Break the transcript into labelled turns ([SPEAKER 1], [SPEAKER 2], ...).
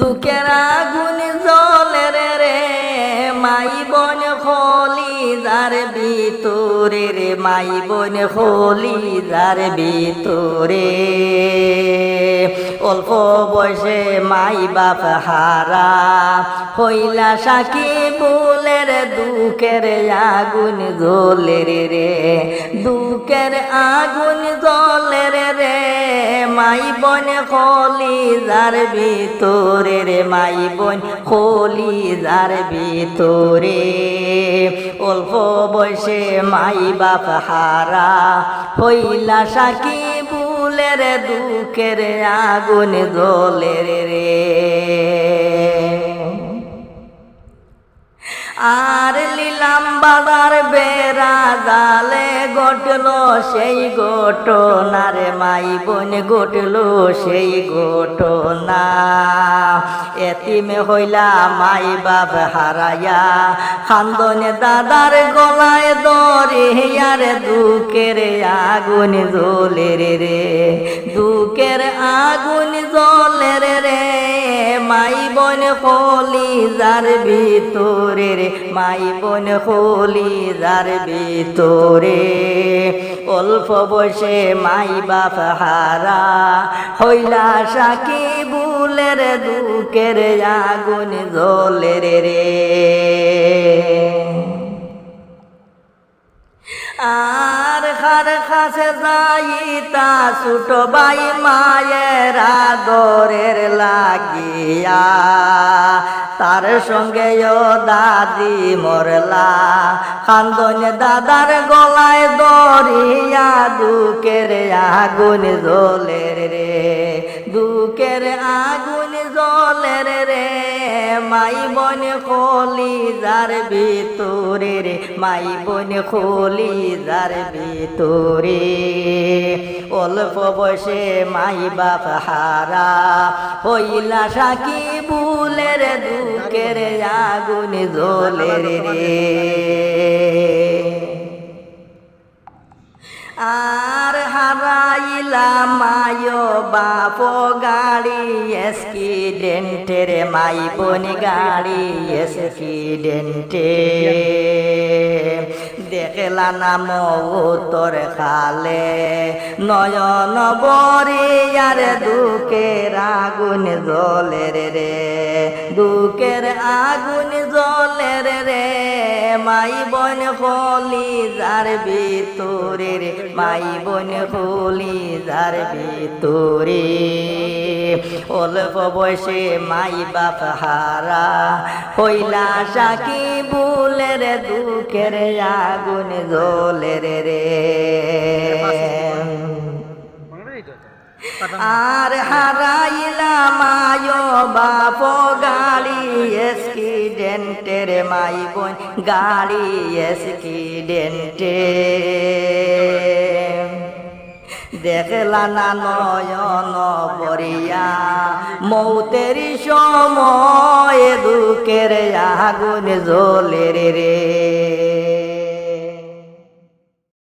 [SPEAKER 1] দুঃখের আগুন জলে রে রে, মাই বন খলি যার ভিতরে রে, মাই বন খলি যার ভিতরে। অল্প বয়সে মাই বাপ হারা, হইলা সাকি বুলের দুঃখের আগুন জ্বলে রে দুঃখের আগুন রে মাই বন খলি যার ভিতরে রে মাই বোন খলি যার ভিতরে। অল্প বয়সে মাই বাপ হারা হইলা সাকি বুলের দুঃখের আগুন জ্বলে রে। আর লিলাম বাবার বেড়া জালে ঘটল সেই ঘটনার মাই বোন, ঘটল সেই ঘটনা। এতিমে হইলা মাই বাপ হারাইয়া, খান্দনে দাদার গলায় দরিয়ার দুঃখের আগুন জ্বলে রে রে দুঃখের আগুন জ্বলে রে রে। মাই বোন কলি যার ভিতরে রে মাই বোন কলি যার ভিতরে। অল্প বসে মাই বাপ হারা, হইলা সাকি বুলের দুঃখের আগুন জলের রে। খাসে যাইতা, ছোট বাই মায়ের আদরের লাগিয়া, তার সঙ্গে ও দাদি মরলা। খান্দন দাদার গলায় দরিয়া দুঃখের আগুন জ্বলের রে, দুঃখের আগুন জ্বলের রে। মাই বন খলি যার ভিতরে রে মাই বন খলি যার ভিতরে। অল্প বসে মাই বাপ হারা হইলা সাকি বুলের দুঃখের আগুন জ্বলের রে। আর হারাইলা মায়ো বাপ গাড়ি এসকিডেন্টের মাই বনি গাড়ি এসকিডেন্টে দেখলা নাম উত্তর খালে, নয়ন বরিয়ার দুঃখের আগুন জলের রে। দুঃখের আগুন জলের রে, মাই বন খলি যার ভিতরে রে, মাই বন খলি যার ভিতরে। অল্প বয়সে মাই বাপ হারা হইলা সাকি বুলের দুঃখের আগুন জলের রে। আর হারাইলাম আয়ো বাপ গাড়ি এসকিডেন্টের মাই বোন গাড়ি এসকিডেন্টে দেখলা না নয়ন পরিয়া মৌতের সময় দুঃখের আগুন জ্বলে রে রে।